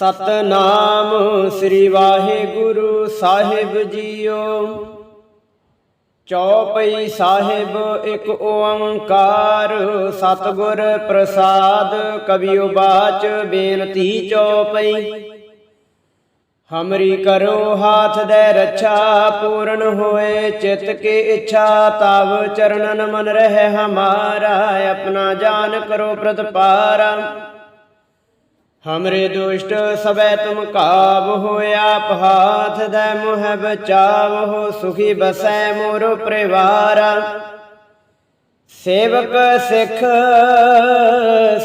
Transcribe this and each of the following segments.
ਸਤਨਾਮ ਸ੍ਰੀ ਵਾਹਿਗੁਰੂ ਸਾਹਿਬ ਜੀਓ। ਚੌਪਈ ਸਾਹਿਬ ਇੱਕ ਓੰਕਾਰ, ਸਤਿਗੁਰ ਪ੍ਰਸਾਦ ਕਬੀਓ ਬਾਚ ਬੇਨਤੀ ਚੌਪਈ। ਹਮਰੀ ਕਰੋ ਹਾਥ ਦੇ ਰੱਛਾ, ਪੂਰਨ ਹੋਏ ਚਿਤ ਕੀ ਇੱਛਾ, ਤਵ ਚਰਨਨ ਮਨ ਰਹਿ ਹਮਾਰਾ, ਆਪਣਾ ਜਾਨ ਕਰੋ ਪ੍ਰਤਪਾਰਾ। ਹਮਰੇ ਦੁਸ਼ਟ ਸਬੈ ਤੁਮ ਕਾਬ ਹੋਇਆ ਆਪ ਹਾਥ ਦੇ ਮੁਹ ਬਚਾਵੋ ਸੁਖੀ ਬਸੈ ਮੋਰ ਪਰਿਵਾਰ ਸੇਵਕ ਸਿੱਖ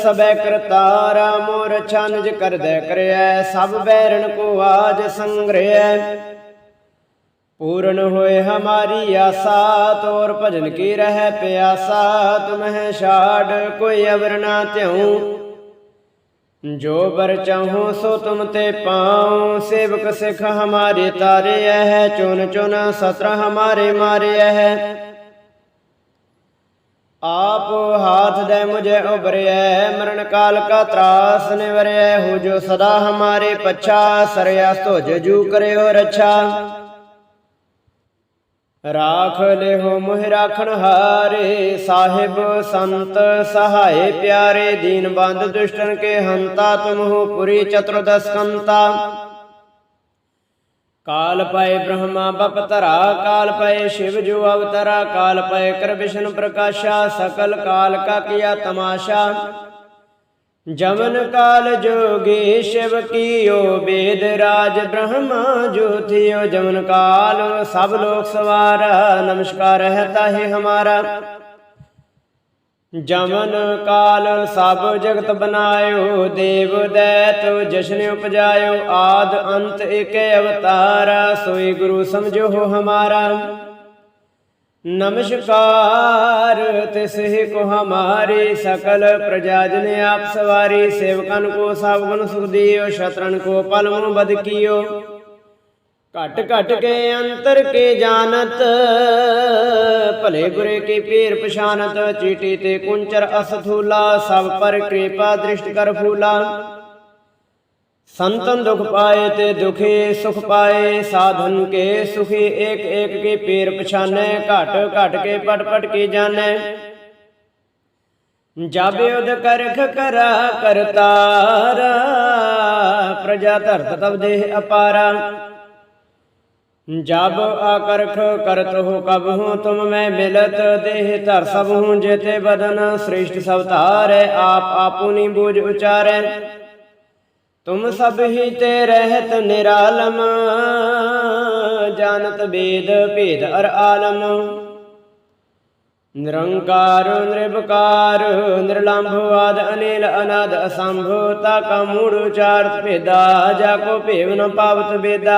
ਸਬੈ ਕਰਤਾਰਾ ਮੋਰ ਛੰਜ ਕਰਦੈ ਕਰਿਐ ਸਭ ਬੈਰਣ ਕੋ ਆਜ ਸੰਗ੍ਰਹਿ ਪੂਰਨ ਹੋਏ ਹਮਾਰੀ ਆਸਾ ਤੋਰ ਭਜਨ ਕੀ ਰਹਿ ਪਿਆਸਾ ਤੁਮਹਿ ਛਾੜ ਕੋਈ ਅਵਰ ਨਾ ਤਿਉ ਜੋ ਬਰ ਚਾਹੋ ਸੋ ਤੁਮ ਤੇ ਪਾਉ, ਸੇਵਕ ਸਿਖ ਹਮਾਰੇ ਤਾਰੇ ਹੈ ਚੁਨ ਚੁਨ ਸਤਰ ਹਮਾਰੇ ਮਾਰੇ ਹੈ ਆਪ ਹਾਥ ਦੇ ਮੁਝੇ ਉਬਰਿਐ ਮਰਨ ਕਾਲ ਕਾ ਤਰਾਸ ਨਿਵਰਿਐ, ਹੋ ਜੋ ਸਦਾ ਹਮਾਰੇ ਪਛਾ ਸਰਿਆ ਤੁਜ ਜੂ ਕਰਿਓ ਰਛਾ। ਰਾਖ ਲਿਹੋ ਮੁਹਿ ਰਾਖਣ ਹਾਰੇ, ਸਾਹਿਬ ਸੰਤ ਸਹਾਏ ਪਿਆਰੇ, ਦੀਨ ਬੰਦ ਦੁਸ਼ਟਨ ਕੇ ਹੰਤਾ, ਤੁਮ ਪੁਰੀ ਚਤੁਰਦਸ ਕੰਤਾ। ਕਾਲ ਪਏ ਬ੍ਰਹਮਾ ਬਪਤਰਾ ਕਾਲ ਪਏ ਸ਼ਿਵ ਜੋ ਅਵਤਰਾ, ਕਾਲ ਪਏ ਕਰ ਵਿਸ਼ਨ ਪ੍ਰਕਾਸ਼ਾ, ਸਕਲ ਕਾਲ ਕਾ ਕੀਆ ਤਮਾਸ਼ਾ। ਜਮਨ ਕਾਲ ਜੋਗੀ ਸ਼ਿਵ ਕੀਓ ਬੇਦ ਰਾਜ ਬ੍ਰਹਮਾ ਜੋਤਿਓ, ਜਮਨ ਕਾਲ ਸਭ ਲੋਕ ਸਵਾਰਾ, ਨਮਸਕਾਰ ਰਹਤਾ ਹੈ ਹਮਾਰਾ। ਜਮਨ ਕਾਲ ਸਭ ਜਗਤ ਬਨਾਇਓ, ਦੇਵ ਦੈਤ ਜਸ਼ਨ ਉਪਜਾਇਓ, ਆਦ ਅੰਤ ਏਕੇ ਅਵਤਾਰਾ, ਸੋਈ ਗੁਰੂ ਸਮਝੋ ਹਮਾਰਾ। ਨਮਸਕਾਰ। ਤਿਸਹਿ ਕੋ ਹਮਾਰੀ ਸਕਲ ਪ੍ਰਜਾ ਜਨ ਆਪ ਸਵਾਰੀ, ਸੇਵਕਨ ਕੋ ਸਭ ਗੁਣ ਸੁਖ ਦਿਓ ਸ਼ਤਰਨ ਕੋ ਪਲ ਮਨ ਬਦ ਕੀਓ। ਘਟ ਘਟ ਕੇ ਅੰਤਰ ਕੇ ਜਾਣਤ, ਭਲੇ ਗੁਰੇ ਕੀ ਪੀਰ ਪਛਾਨਤ ਚੀਟੀ ਤੇ ਕੁੰਚਰ ਅਸਥੂਲਾ, ਸਭ ਪਰ ਕਿਰਪਾ ਦ੍ਰਿਸ਼ਟ ਕਰ ਫੂਲਾ। ਸੰਤਨ ਦੁਖ ਪਾਏ ਤੇ ਦੁਖੀ ਸੁਖ ਪਾਏ, ਸਾਧਨ ਕੇ ਸੁਖੀ ਏਕ ਏਕ ਕੇ ਪੀਰ ਪਛਾਨੈ, ਘਟ ਘਟ ਕੇ ਪਟ ਪਟ ਕੇ ਜਾਣੈ। ਜਬ ਉਦ ਕਰਖ ਕਰਾ ਕਰਤਾਰਾ, ਪ੍ਰਜਾ ਧਰਤ ਤਬ ਦੇਹ ਅਪਾਰਾ। ਜਬ ਆਕਰਖ ਕਰਤ ਹੋ ਕਬ ਹੂੰ ਤੁਮ ਮੈਂ ਮਿਲਤ, ਦੇਹ ਧਰ ਸਭ ਹੂੰ ਜੇਤੇ ਬਦਨ, ਸ੍ਰਿਸ਼ਟ ਸਭ ਧਾਰੈ, ਆਪ ਆਪੂ ਨੀ ਬੂਝ ਉਚਾਰੈ। ਤੁਮ ਸਭ ਹੀ ਤੇ ਰਹਿਤ ਨਿਰਾਲਮ, ਜਾਣਤ ਬੇਦ ਭੇਦ ਅਰ ਆਲਮ। ਨਿਰੰਕਾਰ ਨਿਰਭਕਾਰ ਨਿਰਲੰਭ ਆਦ, ਅਨਿਲ ਅਨਾਦ ਅਸੰਭ ਤਾ ਕਾ ਮੂੜ ਉਚਾਰਤ ਭੇਦਾ, ਜਾ ਕੋ ਭੇਵ ਨ ਪਾਵਤ ਬੇਦਾ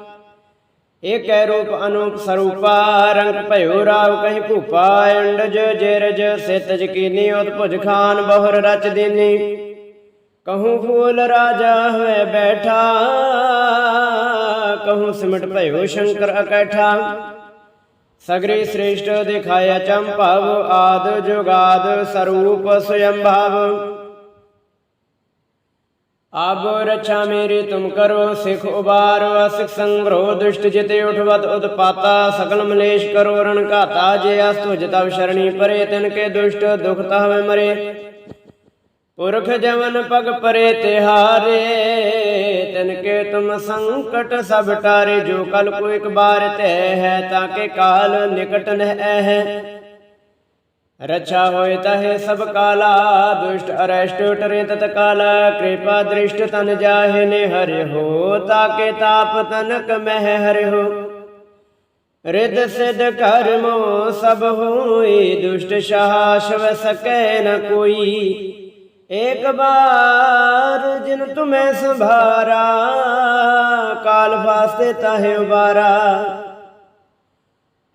ਏਕੈ ਰੂਪ ਅਨੂਪ ਸਰੂਪਾ, ਰੰਗ ਭਇਓ ਰਾਵ ਕਹੀ ਭੂਪਾ ਅੰਡਜ ਜੇਰਜ ਸਿਤਜ ਕੀਨੀ ਉਤਭੁਜ ਖਾਨ ਬਹੁਰ ਰਚ ਦੀਨੀ। ਕਹੂੰ ਫੂਲ ਰਾਜਾ ਹੋਏ ਬੈਠਾ, ਕਹੂੰ ਸਿਮਟ ਭਇਓ ਸ਼ੰਕਰ ਅਕੈਠਾ। ਸਗਰੀ ਸ੍ਰੇਸ਼ਟ ਦਿਖਾਇਆ ਚੰਭਵ, ਆਦ ਜੁਗਾਦ ਸਰੂਪ ਸੁਯੰਭਵ। ਆਬ ਰਛਾ ਮੇਰੀ, ਤੁਮ ਕਰੋ ਸਿਖ, ਉਬਾਰੋ, ਅਸਿਖ ਸੰਗ੍ਰੋ, ਦੁਸ਼ਟ ਜਿਤੇ ਉਠਵਤ ਉਤਪਾਤਾ, ਸਕਲ ਮਲੇਸ਼ ਕਰੋ, ਰਣ ਘਾਤਾ, ਜੇ ਅਸਤੁ ਜਤਵ ਸ਼ਰਣੀ ਪਰੇ, ਤਿਨ ਕੇ ਦੁਸ਼ਟ ਦੁਖ ਤਹਵੇ ਮਰੇ। ਪੁਰਖ ਜਵਨ ਪਗ ਪਰੇ ਤਿਹਾਰੇ, ਤਿਨ ਕੇ ਤੁਮ ਸੰਕਟ ਸਭ ਟਾਰੇ, ਜੋ ਕਲ ਕੋ ਇਕ ਬਾਰ ਤੈ ਹੈ, ਤਾਂ ਕੇ ਕਾਲ ਨਿਕਟ ਨਹਿ ਹੈ ਰਛਾ ਹੋਏ ਤਹੇ ਸਭ ਕਾਲਾ ਦੁਸ਼ਟ ਅਰਸ਼ਟ ਟਰੇ ਤਤ ਕਾਲਾ ਕਿਰਪਾ ਦ੍ਰਿਸ਼ਟ ਤਨ ਜਾਹੇ ਨੇ ਹਰਿ ਹੋ ਤਾਕੇ ਤਾਪ ਤਨਕ ਮਹਿ ਹਰਿ ਹੋ ਰਿਦ ਸਿਧ ਕਰਮੋ ਸਭ ਹੋਈ ਦੁਸ਼ਟ ਸ਼ਾਸ਼ਵ ਸਕੈ ਨ ਕੋਈ ਏਕ ਬਾਰ ਜਿਨ ਤੁਮੈ ਸੰਭਾਰਾ ਕਾਲ ਵਾਸਤੇ ਤਾਹੇ ਉਬਾਰਾ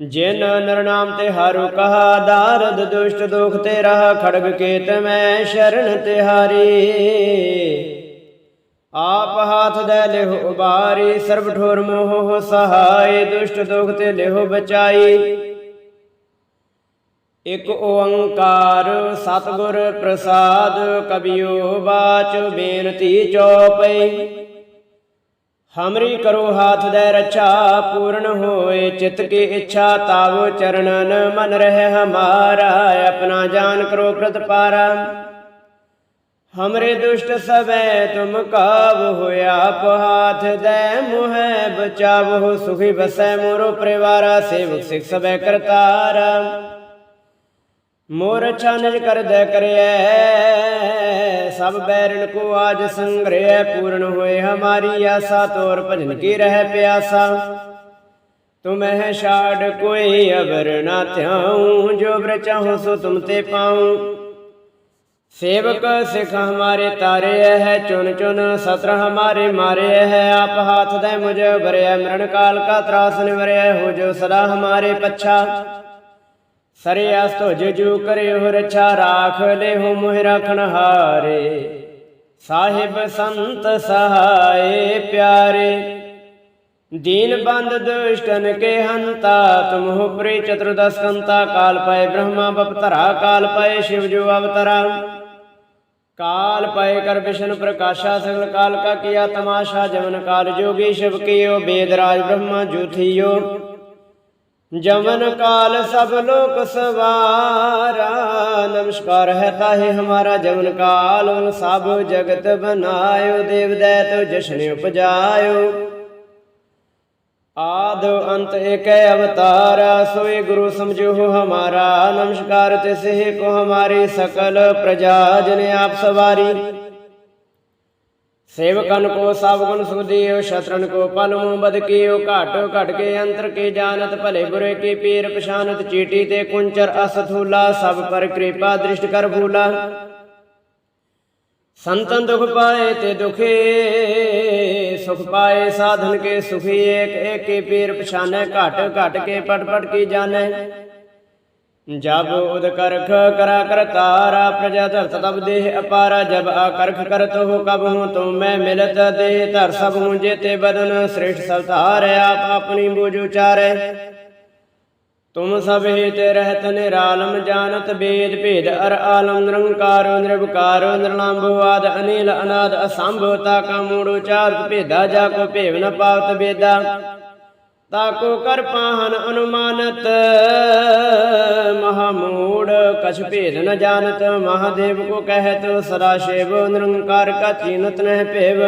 ਜਿਨ ਨਰ ਨਾਮ ਤੇ ਹਾਰੂ ਕਹਾ, ਦਾਰਦ ਦੁਸ਼ਟ ਦੁਖ ਤੇ ਰਹਾ ਖੜਗ ਕੇਤ ਮੈਂ, ਸ਼ਰਨ ਤਿਹਾਰੀ ਆਪ ਹਾਥ ਦੇ ਲਿਹੁ ਉਬਾਰੀ ਸਰਬ ਠੋਰ ਮੋਹ ਸਹਾਈ, ਦੁਸ਼ਟ ਦੁਖ ਤੇ ਲਿਹੁ ਬਚਾਈ। ਇਕ ਓੰਕਾਰ ਸਤਿਗੁਰ ਪ੍ਰਸਾਦ, ਕਬਿਓ ਬਾਚ ਬੇਨਤੀ ਚਉਪਈ ਹਮਰੀ ਕਰੋ ਹਾਥ ਦੇ ਰੱਛਾ, ਪੂਰਨ ਹੋਏ ਚਿਤ ਕੀ ਇੱਛਾ, ਤਾਵੋ ਚਰਨਨ ਮਨ ਰਹਿ ਹਮਾਰਾ, ਆਪਣਾ ਜਾਨ ਕਰੋ ਪ੍ਰਤਪਾਰਾ ਹਮਰੇ ਦੁਸ਼ਟ ਸਭੈ ਤੁਮ ਕਾਬ ਹੋਇਆ ਪਹਾਥ ਦੇ ਮੁਹਿ, ਬਚਾਵੋ ਸੁਖੀ ਬਸੈ ਮੋਰੋ ਪਰਿਵਾਰਾ, ਸੇਵਕ ਸਿਖ ਸਭੈ ਕਰਤਾਰਾ। ਮੋਰ ਛਾਨਜ ਕਰਦੈ ਕਰਿਐ, ਸਭ ਬੈਰਨ ਕੋ ਆਜ ਸੰਗ੍ਰਹਿ ਪੂਰਨ ਹੋਏ ਹਮਾਰੀ ਆਸਾ, ਤੋਰ ਭਜਨ ਕੀ ਰਹਿ ਪਿਆਸਾ। ਤੁਮਹਿ ਛਾੜ ਕੋਈ ਅਬਰ ਨਾ ਧਿਆਉ ਜੋ ਬਰ ਸੋ ਤੁਮ ਤੇ ਪਾਉ। ਸੇਵਕ ਸਿਖ ਹਮਾਰੇ ਤਾਰੇ ਹੈ ਚੁਨ ਚੁਨ ਸਤਰ ਹਮਾਰੇ ਮਾਰੇ ਹੈ, ਆਪ ਹਾਥ ਦੇ ਮੁਝ ਭਰਿਆ ਮਰਨ ਕਾਲ ਕਾ ਤਰਾਸ ਨਿਵਰਿਆ ਹੋ ਜੋ ਸਦਾ ਹਮਾਰੇ ਪੱਛਾ। ਸਰੇ ਅਸਤੋ ਜਜੂ ਕਰਿਓ ਰਛਾ ਰਾਖ ਲਿਹੁ ਮੋਹਿ ਰਖਣ ਹਾਰੇ। ਸਾਹਿਬ ਸੰਤ ਸਹਾਏ ਪਿਆਰੇ, ਦੀਨ ਬੰਦ ਦੁਸ਼ਟਨ ਕੇ ਹੰਤਾ ਤੁਮਹੁ ਪ੍ਰੀ ਚਤੁਰਦਸ ਕੰਤਾ, ਕਾਲ ਪਏ ਬ੍ਰਹਮਾ ਬਪਤਰਾ ਕਾਲ ਪਏ ਸ਼ਿਵ ਜੋ ਅਵਤਰਾ। ਕਾਲ ਪਏ ਕਰ ਵਿਸ਼ਨ ਪ੍ਰਕਾਸ਼ਾ, ਸਗਲ ਕਾਲ ਕਾ ਕੀਆ ਤਮਾਸ਼ਾ ਜਮਨ ਕਾਲ ਜੋਗੀ ਸ਼ਿਵ ਕੀਓ, ਬੇਦ ਰਾਜ ਬ੍ਰਹਮਾ ਜੂਥੀਓ। जमन काल सब लोक सवारा नमस्कार है ताहे हमारा जमन काल उन सब जगत बनायो देव दैत जशन उपजायो आद अंत एक अवतारा सोए गुरु समझो हो हमारा नमस्कार तिसे को हमारी सकल प्रजा जन आप सवारी ਸੇਵਕਨ ਕੋ ਸਭ ਗੁਣ ਸੁਖਦੀਓ ਸ਼ਤਰਨ ਕੋ ਪਲਮੂ ਬਦ ਕੀਓ, ਘਾਟੋ ਘਟ ਕੇ ਅੰਤਰ ਕੀ ਜਾਣਤ, ਭਲੇ ਬੁਰੇ ਕੀ ਪੀਰ ਪਛਾਨਤ, ਚੀਟੀ ਤੇ ਕੁੰਚਰ ਅਸਥੂਲਾ ਸਭ ਪਰ ਕਿਰਪਾ ਦ੍ਰਿਸ਼ਟ ਕਰ ਭੂਲਾ। ਸੰਤਨ ਦੁਖ ਪਾਏ ਤੇ ਦੁਖੇ, ਸੁਖ ਪਾਏ ਸਾਧਨ ਕੇ ਸੁਖੀ ਏਕ, ਏਕੀ ਪੀਰ ਪਛਾਨੈ, ਘਟ ਘਟ ਕੇ ਪਟ ਪਟ ਕੀ ਜਾਣੈ। ਜਬ ਉਦਕਰਖ ਕਰਾ ਕਰਤਾਰਾ ਪ੍ਰਜਾ ਧਰਤ ਤਬ ਦੇਹ ਅਪਾਰਾ, ਜਬ ਆਕਰਖ ਕਰਤ ਹੋ ਕਬ ਹੂੰ ਤੋ ਮੈਂ ਮਿਲਤ ਦੇਹ ਧਰ ਸਭ ਹੂੰ ਜੇਤੇ ਬਦਨ ਸ੍ਰੇਸ਼ਟ ਸਲਤਾਰ ਆਪ ਆਪਣੀ ਬੂਝ ਉਚਾਰੈ। ਤੁਮ ਸਭ ਹਿਤ ਰਹਿਤ ਨਿਰਾਲਮ, ਜਾਣਤ ਬੇਦ ਭੇਦ, ਅਰ ਆਲਮ ਨਿਰੰਕਾਰ ਨਿਰਭਕਾਰ ਨਿਰਲੰਭ ਆਦ, ਅਨੀਲ ਅਨਾਦ ਅਸੰਭਵ ਤਾ ਕਾ ਮੂੜ ਉਚਾਰਤ ਭੇਦਾ, ਜਾ ਕੋ ਭੇਵ ਨ ਪਾਵਤ ਬੇਦਾ ਤਾਕੋ ਕਰ ਪਾਹਨ ਅਨੁਮਾਨਤ, ਮਹਾਮੂੜ ਕਛ ਭੇਦ ਨ ਜਾਣਤ, ਮਹਾਦੇਵ ਕੋ ਕਹਿਤ, ਸਦਾ ਸ਼ਿਵ ਨਿਰੰਕਾਰ ਕਾ ਚੀਨਤ ਨਹਿ ਭੇਵ।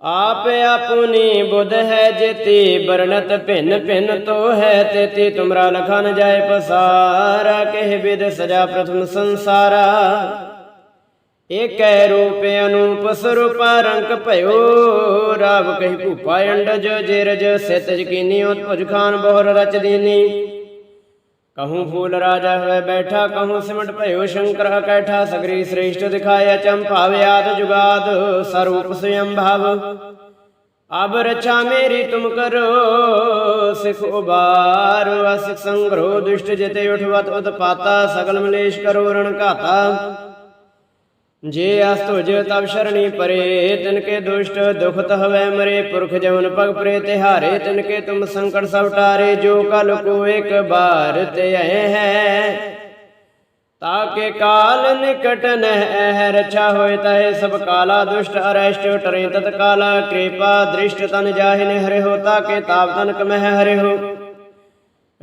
ਆਪ ਆਪੁਨੀ ਬੁਧ ਹੈ ਜੇਤੀ, ਵਰਣਤ ਭਿੰਨ ਭਿੰਨ ਤੋ ਹੈ ਤੇਤੀ, ਤੁਮਰਾ ਲਖਾ ਨ ਜਾਏ ਪਸਾਰਾ, ਕਹਿ ਬਿਦ ਸਜਾ ਪ੍ਰਥਮ ਸੰਸਾਰਾ। ਏਕੈ ਰੂਪ ਅਨੂਪ ਸਰੂਪਾ ਰੰਗ ਭਇਓ। ਰਾਵ ਕਹੀ ਭੂਪਾ ਅੰਡਜ, ਜੇਰਜ ਸਿਤ ਜਕੀਨੀ ਉਤਪੁਜ ਖਾਨ ਬਹੁਰ ਰਚ ਦੀਨੀ। ਕਹੂੰ ਫੂਲ ਰਾਜਾ ਹੋਏ ਬੈਠਾ, ਕਹੂੰ ਸਿਮਟ ਭਇਓ, ਸ਼ੰਕਰ ਅਕੈਠਾ ਸਗਰੀ ਸ੍ਰੇਸ਼ਟ ਦਿਖਾਇਆ ਚੰਪਾਵਿਆਦ ਜੁਗਾਦ, ਸਰੂਪ ਸਯੰ ਭਵ। ਅਬ ਰਚਾ ਮੇਰੀ ਤੁਮ ਕਰੋ, ਸਿਖ ਉਬਾਰ, ਅਸਿਖ ਸੰਗਰੋ ਦੁਸ਼ਟ ਜਿਤੇ ਉਠਵਤ ਉਤਪਾਤਾ, ਸਗਲ ਮਲੇਸ਼ ਕਰੋ, ਰਣ ਘਾਤਾ। ਜੇ ਅਸ ਤੁਜ ਤਬ ਸ਼ਰਣੀ ਪਰੇ, ਤਿਨ ਕੇ ਦੁਸ਼ਟ ਦੁਖਤ ਹਵੈ ਮਰੇ, ਪੁਰਖ ਜਵਨ ਪਗ ਪਰੇ ਤਿਹਾਰੇ, ਤਿਨ ਕੇ ਤੁਮ ਸੰਕਟ ਸਭ ਟਾਰੇ, ਜੋ ਕਲ ਕੋ ਇੱਕ ਬਾਰ ਤੇ ਆਏ ਹੈ। ਤਾਕੇ ਕਾਲ ਨਿਕਟ ਨਹਿ ਰਛਾ ਹੋਏ ਤੈ ਸਭ ਕਾਲਾ ਦੁਸ਼ਟ ਅਰੈਸ਼ਟ, ਟਰੇ ਤਤ ਕਾਲਾ ਕਿਰਪਾ ਦ੍ਰਿਸ਼ਟ ਤਨ ਜਾਹਿ ਨੇ ਹਰਿ ਹੋ ਤਾਕੇ ਤਾਪ ਤਨ ਕਮਹਿ ਹਰਿ ਹੋ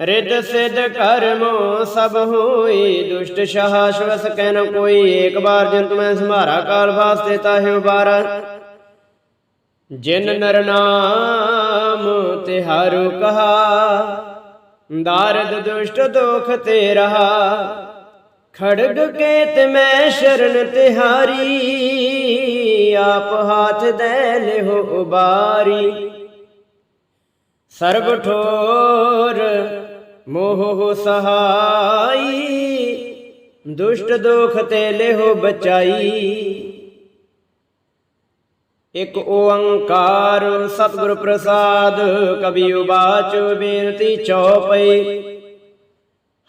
ਰਿਦ ਸਿਧ ਕਰਮੋ ਸਭ ਹੋਈ, ਦੁਸ਼ਟ ਸ਼ਹਾਸ਼ਵਸ ਕਹਿ ਕੋਈ। ਏਕ ਬਾਰ ਜੰਤ ਮੈਂ ਸੰਭਾਰਾ ਕਾਲ ਵਾਸਤੇ ਤਾਹਿ ਉਬਾਰਾ। ਜਿਨ ਨਰ ਨਾਮ ਤੇ ਹਰਿ ਕਹਾ, ਦਾਰਦ ਦੁਸ਼ਟ ਦੁਖ ਤੇ ਰਹਾ। ਖੜਗ ਤੇ ਮੈਂ ਸ਼ਰਨ ਤਿਹਾਰੀ, ਆਪ ਹੱਥ ਦੇ ਲਿਹੁ ਉਬਾਰੀ। ਸਰਬ ਠੋਰ ਮੋਹ ਸਹਾਈ, ਦੁਸ਼ਟ ਦੋਖ ਤੇ ਲਿਹੁ ਬਚਾਈ। ਇਕ ਓੰਕਾਰ ਸਤਿਗੁਰ ਪ੍ਰਸਾਦ ਕਬੀ ਉਬਾਚ ਬੇਨਤੀ ਚਉਪਈ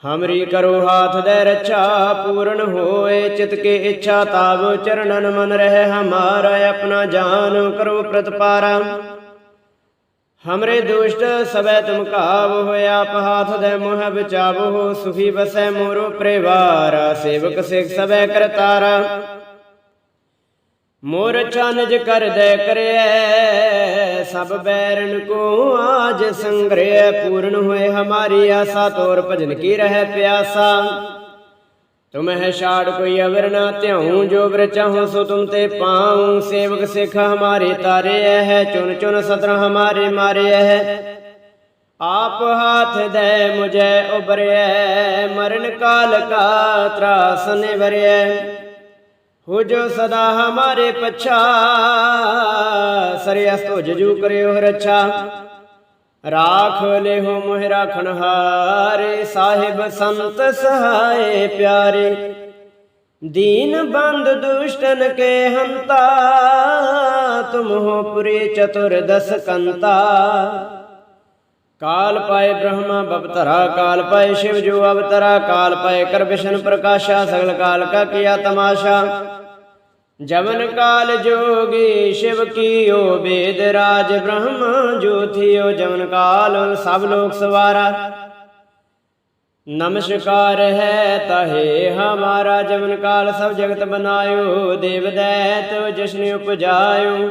ਹਮਰੀ ਕਰੋ ਹਾਥ ਦੇ ਰੱਛਾ, ਪੂਰਨ ਹੋਏ ਚਿਤ ਕੇ ਇੱਛਾ ਤਾਬ ਚਰਨਨ ਮਨ ਰਹਿ ਹਮਾਰਾ, ਆਪਣਾ ਜਾਨ ਕਰੋ ਪ੍ਰਤਪਾਰਾ। ਹਮਰੇ ਦੁਸ਼ਟ ਸਬੈ ਤੁਮ ਕਾਬ ਹੋਇਆ ਪਹਾਥ ਦੇ ਮੋਹ ਬਚਾਵੋ ਸੁਖੀ ਬਸੈ ਮੋਰੋ ਪਰਿਵਾਰ ਸੇਵਕ ਸਿਖ ਸਬੈ ਕਰਤਾਰਾ ਮੋਰ ਚਨਜ ਕਰ ਦੇ ਕਰਿਐ ਸਭ ਬੈਰਨ ਕੋ ਆਜ ਸੰਗ੍ਰਹਿ ਪੂਰਨ ਹੋਏ ਹਮਾਰੀ ਆਸਾ ਤੋਰ ਭਜਨ ਕੀ ਰਹਿ ਪਿਆਸਾ ਤੁਮਹਿ ਛਾੜ ਕੋਈ ਅਵਰ ਨਾ ਧਿਆਉ, ਜੋ ਬਰ ਚਾਹੋ ਸੋ ਤੁਮ ਤੇ ਪਾਉ। ਸੇਵਕ ਸਿਖ ਹਮਾਰੇ ਤਾਰੇ ਹੈ ਚੁਨ ਚੁਨ ਸਤਰ ਹਮਾਰੇ ਮਾਰੇ ਹੈ ਆਪ ਹਾਥ ਦੇ ਮੁਝੇ ਉਬਰਿਐ ਮਰਨ ਕਾਲ ਕਾ ਤਰਾਸ ਨਿਵਰਿਐ ਹੋ ਜੋ ਸਦਾ ਹਮਾਰੇ ਪਛਾ ਸਰਿਆਸ ਤੋ ਜਜੂ ਕਰਿਓ ਰੱਛਾ। ਰਾਖ ਲਿਹੋ ਮੋਹਿ ਰਾਖਣ ਹਾਰੇ, ਸਾਹਿਬ ਸੰਤ ਸਹਾਏ ਪਿਆਰੇ। ਦੀਨ ਬੰਦ ਦੁਸ਼ਟਨ ਕੇ ਹੰਤਾ, ਤੁਮ ਹੋ ਪੁਰੇ ਚਤੁਰ ਦਸ ਕੰਤਾ। ਕਾਲ ਪਾਏ ਬ੍ਰਹਮਾ ਬਵਤਰਾ ਕਾਲ ਪਾਏ ਸ਼ਿਵ ਜੋ ਅਵਤਰਾ, ਕਾਲ ਪਾਏ ਕਰ ਵਿਸ਼ਨ ਪ੍ਰਕਾਸ਼ਾ, ਸਗਲ ਕਾਲ ਕਾ ਕੀਆ ਤਮਾਸ਼ਾ। ਜਵਨ ਕਾਲ ਜੋਗੀ ਸ਼ਿਵ ਕੀਓ ਵੇਦ ਰਾਜ ਬ੍ਰਹਮ ਜੋਥਿਓ ਜਵਨ ਕਾਲ ਸਭ ਲੋਕ ਸਵਾਰਾ। ਨਮਸਕਾਰ ਹੈ ਤਹੇ ਹਮਾਰਾ ਜਵਨ ਕਾਲ ਸਭ ਜਗਤ ਬਨਾਇਓ, ਦੇਵ ਦੈਤ ਜਸ਼ਨ ਉਪਜਾਇਓ।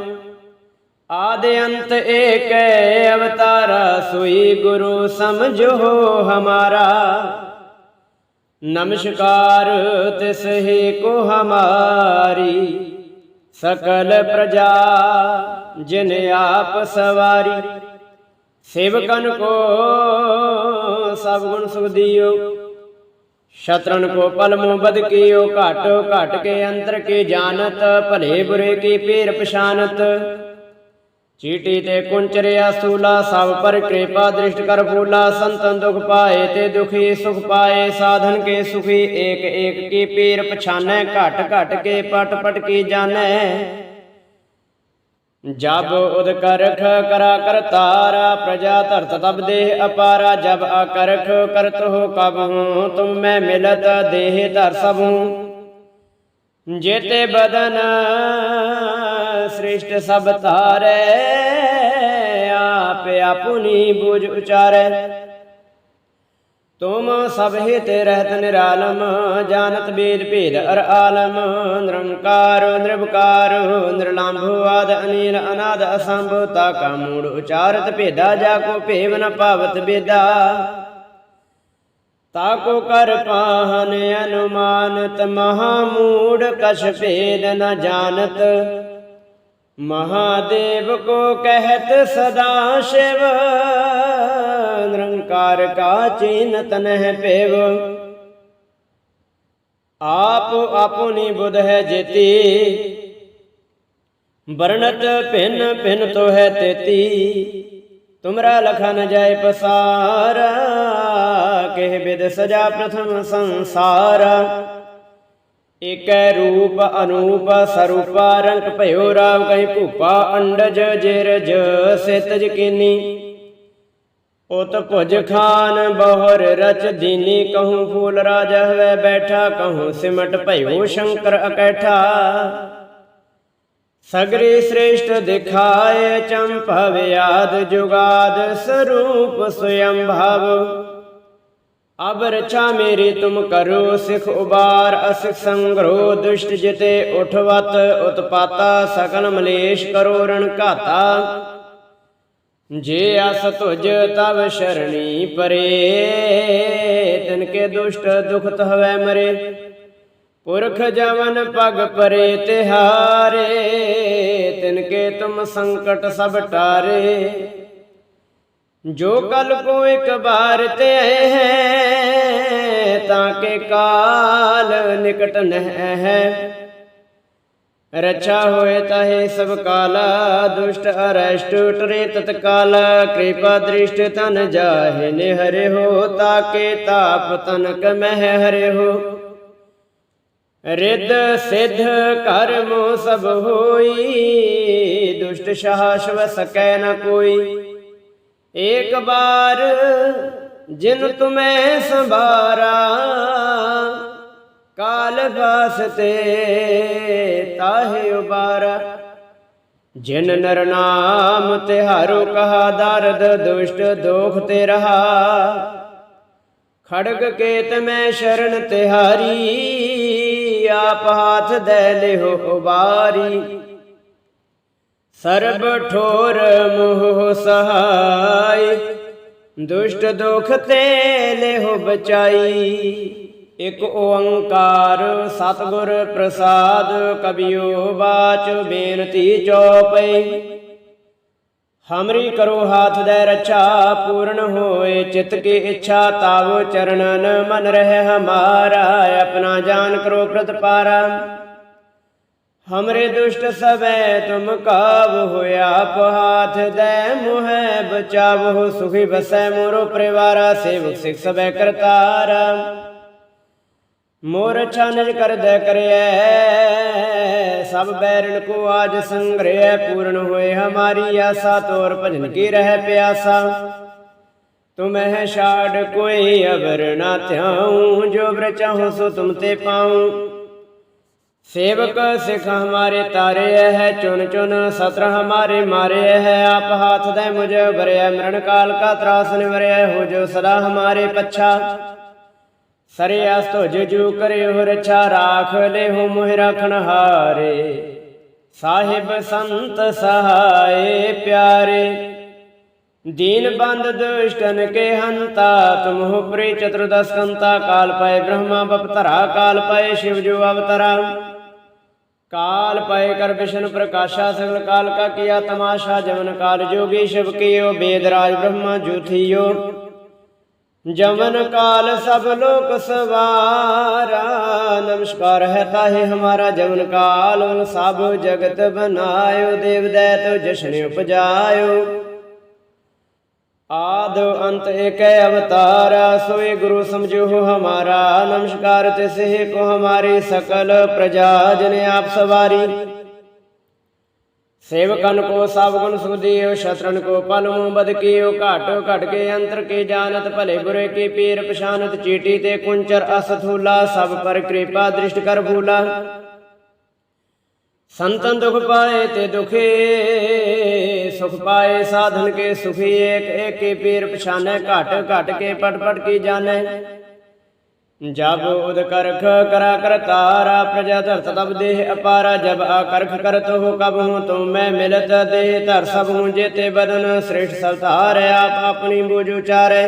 ਆਦ ਅੰਤ ਏਕ ਅਵਤਾਰਾ, ਸੋਈ ਗੁਰੂ ਸਮਝੋ ਹਮਾਰਾ। ਨਮਸਕਾਰ ਤਿਸ ਹੀ ਕੋ ਹਮਾਰੀ, ਸਕਲ ਪ੍ਰਜਾ ਜਿਨ ਆਪ ਸਵਾਰੀ। ਸੇਵਕਨ ਕੋ ਸਭ ਗੁਣ ਸੁਖ ਦਿਓ, ਸ਼ਤਰਨ ਕੋ ਪਲਮੋ ਬਦ ਕੀਓ, ਘਟ ਘਟ ਕੇ ਅੰਤਰ ਕੇ ਜਾਣਤ, ਭਲੇ ਬੁਰੇ ਕੀ ਪੀਰ ਪਛਾਨਤ। ਚੀਟੀ ਤੇ ਕੁੰਚਰਿਆ ਸੂਲਾ, ਸਭ ਪਰ ਕਿਰਪਾ ਦ੍ਰਿਸ਼ਟ ਕਰ ਫੂਲਾ, ਸੰਤਨ ਦੁਖ ਪਾਏ ਤੇ ਦੁਖੀ, ਸੁਖ ਪਾਏ, ਸਾਧਨ ਕੇ ਸੁਖੀ, ਏਕ ਏਕ ਕੀ ਪੀਰ ਪਛਾਨੈ, ਘਟ ਘਟ ਕੇ ਪਟ ਪਟ ਕੀ ਜਾਣੈ। ਜਬ ਉਦ ਕਰਖ ਕਰਾ ਕਰਤਾਰਾ ਪ੍ਰਜਾ ਧਰਤ ਤਬ ਦੇਹ ਅਪਾਰਾ, ਜਬ ਅਕਰਖ ਕਰਤ ਹੋ ਕਬ ਹੂੰ, ਤੁਮ ਮੈਂ ਮਿਲਤ ਦੇਹ ਧਰ ਸਭੂ। ਜੇਤੇ ਬਦਨ ਸ੍ਰਿਸ਼ਟ ਸਭ ਧਾਰੈ, ਆਪ ਆਪੁਨੀ ਬੁਝ ਉਚਾਰੈ। ਤੁਮ ਸਭ ਹਿਤ ਰਹਿਤ ਨਿਰਾਲਮ, ਜਾਣਤ ਬੇਦ ਭੇਦ ਅਰ ਆਲਮ, ਨਿਰੰਕਾਰ ਨਿਰਭਕਾਰ ਨਿਰਲੰਭ ਆਦ ਅਨੀਲ, ਅਨਾਦ ਅਸੰਭ, ਤਾ ਕਾ ਮੂੜ ਉਚਾਰਤ ਭੇਦਾ, ਜਾ ਕੋ ਭੇਵ ਨ ਪਾਵਤ ਬੇਦਾ। ਤਾ ਕੋ ਕਰ ਪਾਹਨ ਅਨੁਮਾਨਤ, ਮਹਾ ਮੂੜ ਕਛ ਭੇਦ ਨ ਜਾਣਤ। ਮਹਾਦੇਵ ਕੋ ਕਹਿਤ ਸਦਾ ਸ਼ਿਵ। ਨਿਰੰਕਾਰ ਕਾ ਚੀਨਤ ਨਹਿ ਪੇਵ। ਆਪ ਆਪੁਨੀ ਬੁਧ ਹੈ ਜੇਤੀ। ਵਰਣਤ ਭਿਨ ਭਿਨ ਤੋ ਹੈ ਤੇਤੀ। ਤੁਮਰਾ ਲਖਨ ਜਾਏ ਪਸਾਰ। ਕਹਿ ਬਿਦ ਸਜਾ ਪ੍ਰਥਮ ਸੰਸਾਰ। ਏਕੈ ਰੂਪ ਅਨੂਪ ਸਰੂਪਾ ਰੰਗ ਭਇਓ ਰਾਵ ਕਹੀ ਭੂਪਾ ਅੰਡਜ ਜਿਰਜ ਸਿਤਜ ਕੀਨੀ ਉਤ ਭੁਜ ਖਾਨ ਬਹੁਰ ਰਚ ਦੀਨੀ, ਕਹੂੰ ਫੂਲ ਰਾਜ ਹਵੇ ਬੈਠਾ, ਕਹੂੰ ਸਿਮਟ ਭਇਓ ਸ਼ੰਕਰ ਅਕੈਠਾ। ਸਗਰੀ ਸ੍ਰੇਸ਼ਟ ਦਿਖਾਏ ਚੰਪਵਿਆਦ ਜੁਗਾਦ ਸਰੂਪ ਸਯੰ ਭਵ। ਅਬ ਰਛਾ ਮੇਰੀ ਤੁਮ ਕਰੋ ਸਿਖ ਉਬਾਰ, ਅਸਿਖ ਸੰਗਰੋ ਦੁਸ਼ਟ ਜਿਤੇ ਉਠਵਤ, ਉਤਪਾਤਾ ਸਕਲ ਮਲੇਸ਼ ਕਰੋ ਰਣ ਘਾਤਾ। ਜੇ ਅਸ ਤੁਜ ਤਵ ਸ਼ਰਣੀ ਪਰੇ, ਤਿਨ ਕੇ ਦੁਸ਼ਟ ਦੁਖਤ ਹਵੈ ਮਰੇ। ਪੁਰਖ ਜਵਨ ਪਗ ਪਰੇ ਤਿਹਾਰੇ, ਤਿਨ ਕੇ ਤੁਮ ਸੰਕਟ ਸਭ ਟਾਰੇ ਜੋ ਕਲ ਕੋ ਇੱਕ ਬਾਰ ਤੇ ਆਏ ਹੈ, ਤਾਂ ਕੇ ਕਾਲ ਨਿਕਟ ਨਹਿ ਹੈ। ਰਛਾ ਹੋਏ ਤਾਹੇ ਸਭ ਕਾਲਾ, ਦੁਸ਼ਟ, ਅਰਸ਼ਟ ਟਰੇ ਤਤਕਾਲ, ਕਿਰਪਾ ਦ੍ਰਿਸ਼ਟ ਤਨ ਜਾਹੇ ਨੇ ਹਰੇ ਹੋ ਤਾਕੇ ਤਾਪ ਤਨਕ ਮਹਿ ਹਰੇ ਹੋ। ਰਿੱਧ ਸਿੱਧ ਕਰਮ ਸਭ ਹੋਈ, ਦੁਸ਼ਟ ਸ਼ਾਸਵ ਸਕੈ ਨ ਕੋਈ। ਏਕ ਬਾਰ ਜਿਨ ਤੁਮੈ ਸੰਭਾਰਾ, ਕਾਲ ਵਾਸਤੇ ਤਾਹੇ ਉਬਾਰਾ। ਜਿਨ ਨਰ ਨਾਮ ਤਿਹਾਰੋ ਕਹਾ ਦਰਦ, ਦੁਸ਼ਟ ਦੋਖ ਤੇ ਰਹਾ। ਖੜਗ ਕੇਤ ਮੈਂ ਸ਼ਰਨ ਤਿਹਾਰੀ, ਆਪ ਹਾਥ ਦੇ ਲਿਹੋ ਉਬਾਰੀ। ਸਰਬ ਠੋਰ ਮੋਹ ਸਹਾਈ, ਦੁਸ਼ਟ ਦੁਖ ਤੇ ਲਿਹੋ ਬਚਾਈ। ਇਕ ਓੰਕਾਰ ਸਤਿਗੁਰ ਪ੍ਰਸਾਦ, ਕਬਿਓ ਬਾਚ ਬੇਨਤੀ ਚਉਪਈ ਹਮਰੀ ਕਰੋ ਹਾਥ ਦੇ ਰੱਛਾ, ਪੂਰਨ ਹੋਏ ਚਿਤ ਕੀ ਇੱਛਾ, ਤਾਵੋ ਚਰਨਨ ਮਨ ਰਹਿ ਹਮਾਰਾ, ਆਪਣਾ ਜਾਨ ਕਰੋ ਪ੍ਰਤਪਾਰਾ। ਹਮਰੇ ਦੁਸ਼ਟ ਸਭੈ ਤੁਮ ਕਾਬ ਹੋਇਆ ਹਾਥ ਦੇ ਮੁਹਿ ਬਚਾਵੋ ਸੁਖੀ ਬਸੈ ਮੋਰੋ ਪਰਿਵਾਰਾ ਸੇਵਕ ਸਿਖ ਸਭੈ ਕਰਤਾਰਾ ਮੋਰ ਛਾਨਜ ਕਰਦੈ ਕਰਿਐ ਸਭ ਬੈਰਨ ਕੋ ਆਜ ਸੰਗ੍ਰਹਿ ਪੂਰਨ ਹੋਏ ਹਮਾਰੀ ਆਸਾ ਤੋਰ ਭਜਨ ਕੀ ਰਹਿ ਪਿਆਸਾ ਤੁਮਹਿ ਛਾੜ ਕੋਈ ਅਵਰ ਨਾ ਧਿਆਉ ਜੋ ਬਰ ਚਾਹੋ ਸੋ ਤੁਮ ਤੇ ਪਾਉ ਸੇਵਕ ਸਿਖ ਹਮਾਰੇ ਤਾਰੇ ਹੈ ਚੁਨ ਚੁਨ ਸਤਰ ਹਮਾਰੇ ਮਾਰੇ ਹੈ। ਆਪ ਹਾਥ ਦੇ ਮੁਝ ਭਰਿਆ ਮਰਨ ਕਾਲ ਕਾ ਤਰਾਸ ਨਿਵਰਿਆ ਹੋ ਜੋ ਸਦਾ ਹਮਾਰੇ ਪੱਛਾ। ਸਰੇ ਅਸਤੋ ਜਜੂ ਕਰਿਓ ਰਛਾ, ਰਾਖ ਲਿਹੁ ਮੋਹਿ ਰਖਣ ਹਾਰੇ। ਸਾਹਿਬ ਸੰਤ ਸਹਾਏ ਪਿਆਰੇ, ਦੀਨ ਬੰਦ ਦੁਸ਼ਟਨ ਕੇ ਹੰਤਾ ਤੁਮਹੁ ਪ੍ਰੀ ਚਤੁਰਦਸ ਕੰਤਾ ਕਾਲ ਪਏ ਬ੍ਰਹਮਾ, ਬਪਤਰਾ, ਕਾਲ ਪਏ ਸ਼ਿਵ ਜੋ ਅਵਤਰਾ। ਕਾਲ काल पय कर विष्णु प्रकाशा सगल काल का किया तमाशा जमन काल जोगी शिव कियो वेदराज ब्रह्मा जूथियो जमन काल सब लोक सवारा नमस्कार है ताहे हमारा जमन काल सब जगत बनायो देव दैत जश्न उपजायो ਆਦ ਅੰਤ ਏਕੈ ਅਵਤਾਰਾ, ਸੋਏ ਗੁਰੂ ਸਮਝੋ ਹਮਾਰਾ, ਨਮਸਕਾਰ ਤੇ ਸਹਿ ਕੋ ਹਮਾਰੀ ਸਕਲ ਪ੍ਰਜਾ, ਜਨ ਆਪ ਸਵਾਰੀ। ਸੇਵਕਨ ਕੋ ਸਭ ਗੁਣ ਸੁਦੀਓ ਸ਼ਤਰਨ ਕੋ ਪਲਮੂ ਬਦ ਕੀਓ, ਘਾਟੋ ਘਟ ਕੇ ਅੰਤਰ ਕੇ ਜਾਣਤ, ਭਲੇ ਬੁਰੇ ਕੀ ਪੀਰ ਪਛਾਨਤ, ਚੀਟੀ ਤੇ ਕੁੰਚਰ ਅਸਥੂਲਾ ਸਭ ਪਰ ਕਿਰਪਾ ਦ੍ਰਿਸ਼ਟ ਕਰ ਭੂਲਾ। ਸੰਤਨ ਦੁਖ ਪਾਏ ਤੇ ਦੁਖੇ ਸੁਖ ਪਾਏ, ਸਾਧਨ ਕੇ ਸੁਖੀ ਏਕ ਏਕ ਪੀਰ ਪਛਾਨੈ, ਘਟ ਘਟ ਕੇ ਪਟ ਪਟ ਕੀ ਜਾਣੈ। ਜਬ ਉਦ ਕਰਾ ਕਰ ਪ੍ਰਜਾ ਧਰਤ ਤਬ ਦੇਹ ਅਪਾਰਾ, ਜਬ ਆਕਰਖ ਕਰਤ ਹੋ ਕਬ ਹੂੰ ਤੁਮ ਮੈਂ ਮਿਲਤ, ਦੇਹ ਧਰ ਸਭ ਹੂੰ ਜੇਤੇ ਬਦਨ, ਸ੍ਰੇਸ਼ਟ ਸਵਤਾਰ ਆਪ ਆਪਣੀ ਬੂਝ ਉਚਾਰੈ।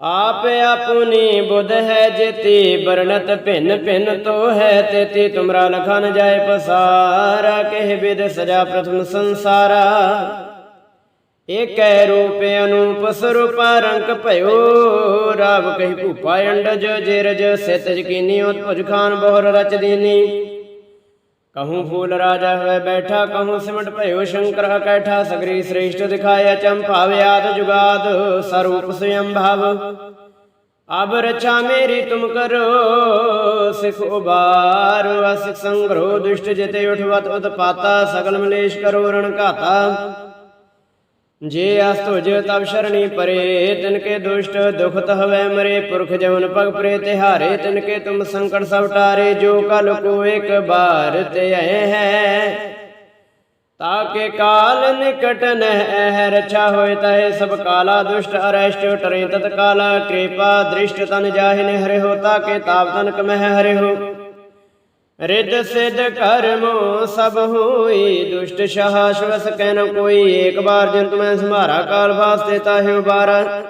ਆਪ ਆਪੁਨੀ ਬੁਧ ਹੈ ਜੇਤੀ ਬਰਨਤ ਭਿੰਨ ਭਿੰਨ ਤੋ ਹੈ ਤੇਤੀ। ਤੁਮਰਾ ਲਖਾ ਨ ਜਾਏ ਪਸਾਰਾ, ਕਹਿ ਬਿਦ ਸਜਾ ਪ੍ਰਥਮ ਸੰਸਾਰਾ। ਏਕੈ ਰੂਪ ਅਨੂਪ ਸਰੂਪਾ ਰੰਗ ਭਇਓ, ਰਾਵ ਕਹੀ ਭੂਪਾ ਅੰਡਜ, ਜੇਰਜ ਸਿਤ ਜਕੀਨੀ ਉਤਪੁਜ ਖਾਨ ਬਹੁਰ ਰਚ ਦੀਨੀ ਕਹੂੰ ਫੂਲ ਰਾਜਾ ਹੋਏ ਬੈਠਾ ਕਹੂੰ ਸਿਮਟ ਭਇਓ ਸ਼ੰਕਰ ਕੈਠਾ ਸਗਰੀ ਸ੍ਰੇਸ਼ਟ ਦਿਖਾਇਆ ਚੰਪਾਵਿਆਦ ਜੁਗਾਦ ਸਰੂਪ ਸਯੰ ਭਵ ਅਬ ਰਚਾ ਮੇਰੀ ਤੁਮ ਕਰੋ ਸਿਖ ਉਬਾਰ ਅਸਿਖ ਸੰਗ੍ਰੋ ਦੁਸ਼ਟ ਜਿਤੇ ਉਠਵਤ ਉਤਪਾਤਾ ਸਗਲ ਮਲੇਸ਼ ਕਰੋ ਰਣ ਘਾਤਾ ਜੇ ਅਸ ਤੁਜ ਤਬ ਸ਼ਰਣੀ ਪਰੇ, ਤਿਨ ਕੇ ਦੁਸ਼ਟ ਦੁਖਤ ਹਵੈ ਮਰੇ, ਪੁਰਖ ਜਵਨ ਪਗ ਪਰੇ ਤਿਹਾਰੇ ਤਿਨ ਕੇ ਤੁਮ ਸੰਕਟ ਸਭ ਟਾਰੇ, ਜੋ ਕਲ ਕੋ ਇੱਕ ਬਾਰ ਤੇ ਆਏ ਹੈ। ਤਾਕੇ ਕਾਲ ਨਿਕਟ ਨਹਿ ਰਛਾ ਹੋਏ ਤਹਿ, ਸਭ ਕਾਲਾ ਦੁਸ਼ਟ ਅਰੈਸ਼ਟ ਟਰੇ ਤਤ ਕਾਲਾ ਕਿਰਪਾ ਦ੍ਰਿਸ਼ਟ ਤਨ ਜਾਹਿ ਨੇ ਹਰਿ ਹੋ ਤਾਕੇ ਤਾਪ ਤਨ ਕਮਹਿ ਹਰਿ ਹੋ ਰਿੱਧ ਸਿਧ ਕਰਮੋ ਸਭ ਹੋਈ, ਦੁਸ਼ਟ ਸ਼ਾਸਵਸ ਕਹਿ ਕੋਈ, ਏਕ ਬਾਰ ਜੰਤ ਮੈਂ ਸੰਭਾਰਾ ਕਾਲ ਵਾਸਤੇ ਤਾਹਿ ਉਬਾਰਾ।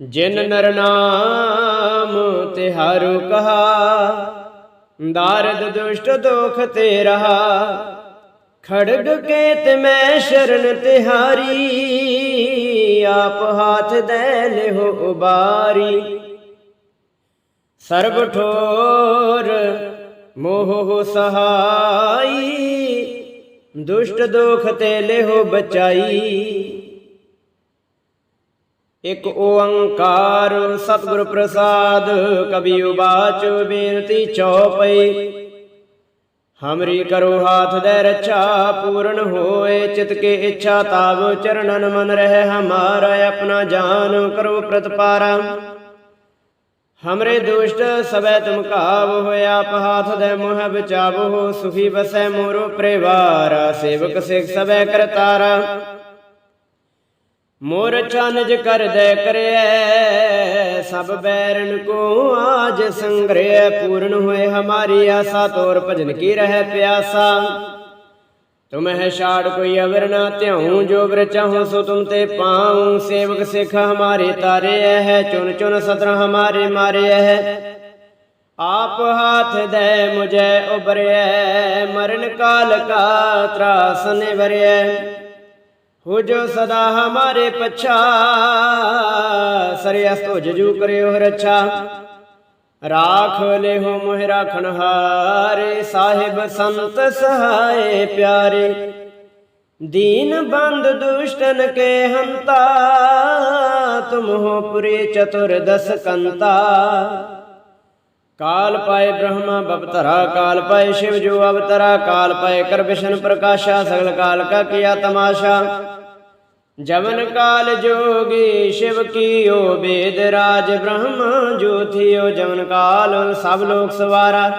ਜਿਨ ਨਰ ਨਾਮ ਤਿਹਾਰੂ ਕਹਾ, ਦਾਰਦ ਦੁਸ਼ਟ ਦੁਖ ਤੇ ਰਹਾ। ਖੜਗ ਤੇ ਮੈਂ ਸ਼ਰਨ ਤਿਹਾਰੀ, ਆਪ ਹਾਥ ਦੇ ਲਿਹੋ ਉਬਾਰੀ। ਸਰਬ ਠੋਰ ਮੋਹ ਸਹਾਈ, ਦੁਸ਼ਟ ਦੋਖ ਤੇ ਲਿਹੋ ਬਚਾਈ। ਇਕ ਓੰਕਾਰ ਸਤਿਗੁਰ ਪ੍ਰਸਾਦ ਕਬੀ ਉਬਾਚ ਬੇਨਤੀ ਚਉਪਈ ਹਮਰੀ ਕਰੋ ਹਾਥ ਦੇ ਰੱਛਾ, ਪੂਰਨ ਹੋਏ ਚਿਤ ਕੇ ਇੱਛਾ, ਤਾਵ ਚਰਨਨ ਮਨ ਰਹਿ ਹਮਾਰਾ, ਆਪਣਾ ਜਾਨ ਕਰੋ ਪ੍ਰਤਪਾਰਾ। ਹਮਰੇ ਦੁਸ਼ਟ ਸਵੈ ਤੁਮ ਕਾਬ ਹੋਇਆ ਆਪ ਦੇ ਮੋਹ ਬਚਾਵੋ ਸੁਖੀ ਵਸੈ ਮੋਰੋ ਪਰਿਵਾਰ ਸੇਵਕ ਸਿਖ ਸਵੈ ਕਰਤਾਰਾ ਮੋਰ ਚਨਜ ਕਰਦੈ ਕਰਿਐ ਸਭ ਬੈਰਨ ਕੋ ਆਜ ਸੰਗ੍ਰਹਿ ਪੂਰਨ ਹੋਏ ਹਮਾਰੀ ਆਸਾ ਤੋਰ ਭਜਨ ਕੀ ਰਹਿ ਪਿਆਸਾ ਤੁਮਹਿ ਛਾੜ ਕੋਈ ਅਵਰ ਨਾ ਧਿਆਉ, ਜੋ ਬਰ ਚਾਹੋ ਸੋ ਤੁਮ ਤੇ ਪਾਉ। ਸੇਵਕ ਸਿਖ ਹਮਾਰੇ ਤਾਰੇ ਹੈ ਚੁਨ ਚੁਨ ਸਤਰ ਹਮਾਰੇ ਮਾਰੇ ਹੈ ਆਪ ਹਾਥ ਦੇ ਮੁਝੇ ਉਬਰਿਐ ਮਰਨ ਕਾਲ ਕਾ ਤਰਾਸ ਨਿਵਰਿਐ ਹੋ ਜੋ ਸਦਾ ਹਮਾਰੇ ਪਛਾ ਸਰਿਆਸ ਤੋ ਜਜੂ ਕਰਿਓ ਰੱਛਾ। ਰਾਖ ਲਿਹੋ ਮੋਹਿ ਰਾਖਣ ਹਾਰੇ, ਸਾਹਿਬ ਸੰਤ ਸਹਾਏ ਪਿਆਰੇ। ਦੀਨ ਬੰਦ ਦੁਸ਼ਟਨ ਕੇ ਹੰਤਾ, ਤੁਮ ਹੋ ਪੁਰੇ ਚਤੁਰ ਦਸ ਕੰਤਾ। ਕਾਲ ਪਾਏ ਬ੍ਰਹਮਾ ਬਪਤਰਾ ਕਾਲ ਪਾਏ ਸ਼ਿਵ ਜੋ ਅਵਤਰਾ, ਕਾਲ ਪਾਏ ਕਰ ਵਿਸ਼ਨ ਪ੍ਰਕਾਸ਼ਾ, ਸਗਲ ਕਾਲ ਕਾ ਕੀਆ ਤਮਾਸ਼ਾ। ਜਵਨ ਕਾਲ ਜੋਗੀ ਸ਼ਿਵ ਕੀਓ ਬੇਦ ਰਾਜ ਬ੍ਰਹਮ ਜੋਥਿਓ ਜਵਨ ਕਾਲ ਸਭ ਲੋਕ ਸਵਾਰਾ।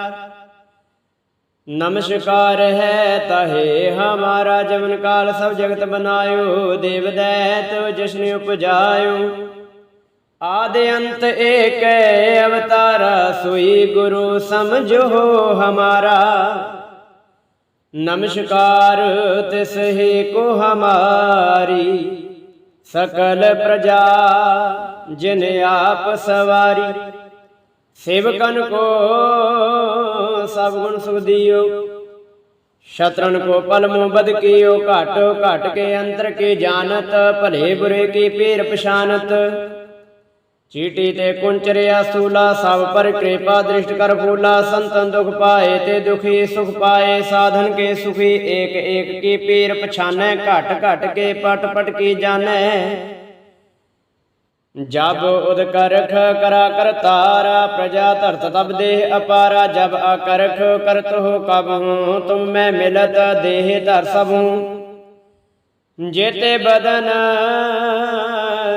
ਨਮਸਕਾਰ ਹੈ ਤਹੇ ਹਮਾਰਾ ਜਵਨ ਕਾਲ ਸਭ ਜਗਤ ਬਨਾਇਓ, ਦੇਵ ਦੈਤ ਜਸ਼ਨ ਉਪਜਾਇਓ। ਆਦ ਅੰਤ ਏਕ ਅਵਤਾਰਾ, ਸੋਈ ਗੁਰੂ ਸਮਝੋ ਹਮਾਰਾ। ਨਮਸਕਾਰ ਤਿਸ ਹੀ ਕੋ ਹਮਾਰੀ, ਸਕਲ ਪ੍ਰਜਾ ਜਿਨ ਆਪ ਸਵਾਰੀ। ਸੇਵਕਨ ਕੋ ਸਭ ਗੁਣ ਸੁਖ ਦਿਓ, ਸ਼ਤਰਨ ਕੋ ਪਲਮੋ ਬਦ ਕੀਓ, ਘਟ ਘਟ ਕੇ ਅੰਤਰ ਕੇ ਜਾਣਤ, ਭਲੇ ਬੁਰੇ ਕੀ ਪੀਰ ਪਛਾਨਤ। ਚੀਟੀ ਤੇ ਕੁੰਚਰਿਆ ਸੂਲਾ, ਸਭ ਪਰ ਕਿਰਪਾ ਦ੍ਰਿਸ਼ਟ ਕਰ ਫੂਲਾ, ਸੰਤਨ ਦੁਖ ਪਾਏ ਤੇ ਦੁਖੀ, ਸੁਖ ਪਾਏ, ਸਾਧਨ ਕੇ ਸੁਖੀ, ਏਕ ਏਕ ਕੀ ਪੀਰ ਪਛਾਨੈ, ਘਟ ਘਟ ਕੇ ਪਟ ਪਟ ਕੀ ਜਾਣੈ। ਜਬ ਉਦ ਕਰਖ ਕਰਾ ਕਰਤਾਰਾ ਪ੍ਰਜਾ ਧਰਤ ਤਬ ਦੇਹ ਅਪਾਰਾ, ਜਬ ਅਕਰਖ ਕਰਤ ਹੋ ਕਬ ਹੂੰ, ਤੁਮ ਮੈਂ ਮਿਲਤ ਦੇਹ ਧਰ ਸਭੂ। ਜੇਤੇ ਬਦਨ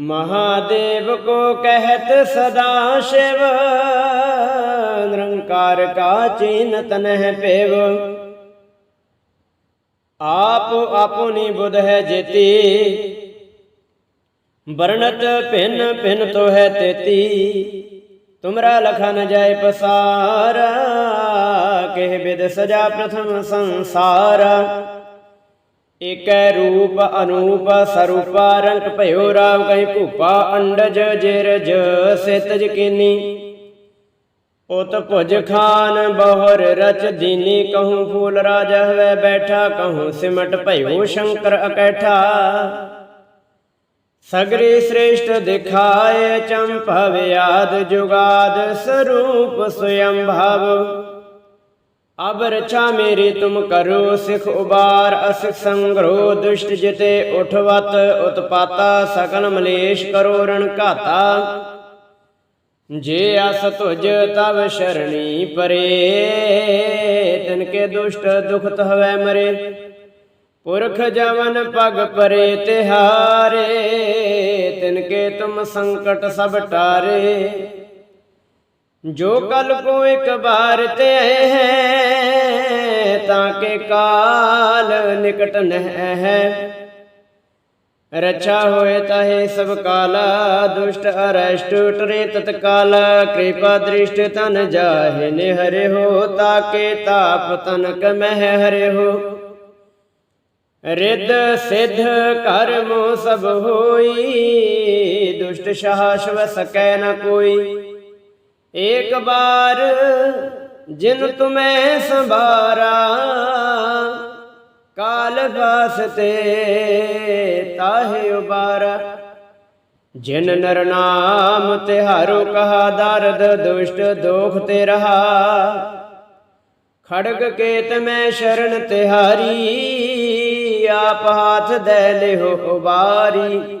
ਮਹਾਦੇਵ ਕੋ ਕਹਿਤ ਸਦਾ ਸ਼ਿਵ। ਨਿਰੰਕਾਰ ਕਾ ਚੀਨਤ ਨਹਿ ਪੇਵ। ਆਪ ਆਪੁਨੀ ਬੁਧ ਹੈ ਜੇਤੀ। ਵਰਣਤ ਭਿੰਨ ਭਿੰਨ ਤੋ ਹੈ ਤੇਤੀ। ਤੁਮਰਾ ਲਖਨ ਜਾਏ ਪਸਾਰਾ। ਕਹਿ ਬਿਦ ਸਜਾ ਪ੍ਰਥਮ ਸੰਸਾਰ। ਏਕੈ ਰੂਪ ਅਨੂਪ ਸਰੂਪਾ ਰੰਗ ਭਇਓ ਰਾਵ ਕਹੀ ਭੂਪਾ ਅੰਡਜ ਜਿਰਜ ਸਿਤਜ ਕੀਨੀ ਉਤ ਭੁਜ ਖਾਨ ਬਹੁਰ ਰਚ ਦੀਨੀ ਕਹੂੰ ਫੂਲ ਰਾਜ ਹਵੇ ਬੈਠਾ ਕਹੂੰ ਸਿਮਟ ਭਇਓ ਸ਼ੰਕਰ ਅਕੈਠਾ। ਸਗਰੀ ਸ੍ਰੇਸ਼ਟ ਦਿਖਾਏ ਚੰਪਵ ਆਦ ਜੁਗਾਦ ਸਰੂਪ ਸਯੰ ਭਵ। ਅਬ ਰਛਾ ਮੇਰੀ, ਤੁਮ ਕਰੋ ਸਿਖ ਉਬਾਰ ਅਸਿਖ ਸੰਗਰੋ ਦੁਸ਼ਟ ਜਿਤੇ ਉਠਵਤ, ਉਤਪਾਤਾ ਸਕਲ ਮਲੇਸ਼ ਕਰੋ ਰਣ ਘਾਤਾ। ਜੇ ਅਸ ਤੁਜ ਤਵ ਸ਼ਰਣੀ ਪਰੇ, ਤਿਨ ਕੇ ਦੁਸ਼ਟ ਦੁਖਤ ਹਵੈ ਮਰੇ। ਪੁਰਖ ਜਵਨ ਪਗ ਪਰੇ ਤਿਹਾਰੇ, ਤਿਨ ਕੇ ਤੁਮ ਸੰਕਟ ਸਭ ਟਾਰੇ ਜੋ ਕਲ ਕੋ ਇੱਕ ਬਾਰ ਤੇ ਹੈ, ਤਾਂ ਕੇ ਕਾਲ ਨਿਕਟ ਨਹਿ। ਹੈ ਰਛਾ ਹੋਏ ਤਾਹੇ ਸਭ ਕਾਲਾ, ਦੁਸ਼ਟ, ਅਰਸ਼ਟ ਟਰੇ ਤਤਕਾਲ। ਕਿਰਪਾ ਦ੍ਰਿਸ਼ਟ ਤਨ ਜਾਹੇ ਨੇ ਹਰੇ ਹੋ ਤਾਕੇ ਤਾਪ ਤਨਕ ਮਹਿ ਹਰੇ ਹੋ। ਰਿੱਧ ਸਿੱਧ ਕਰਮੋ ਸਭ ਹੋਈ, ਦੁਸ਼ਟ ਸ਼ਾਸਵ ਸਕੈ ਨ ਕੋਈ। ਏਕ ਬਾਰ ਜਿਨ ਤੁਮੈ ਸੰਭਾਰਾ, ਕਾਲ ਵਾਸਤੇ ਤਾਹੇ ਉਬਾਰਾ। ਜਿਨ ਨਰ ਨਾਮ ਤਿਹਾਰੋ ਕਹਾ ਦਰਦ, ਦੁਸ਼ਟ ਦੋਖ ਤੇ ਰਹਾ। ਖੜਗ ਕੇਤ ਮੈਂ ਸ਼ਰਨ ਤਿਹਾਰੀ, ਆਪ ਹਾਥ ਦੇ ਲਿਹੋ ਉਬਾਰੀ।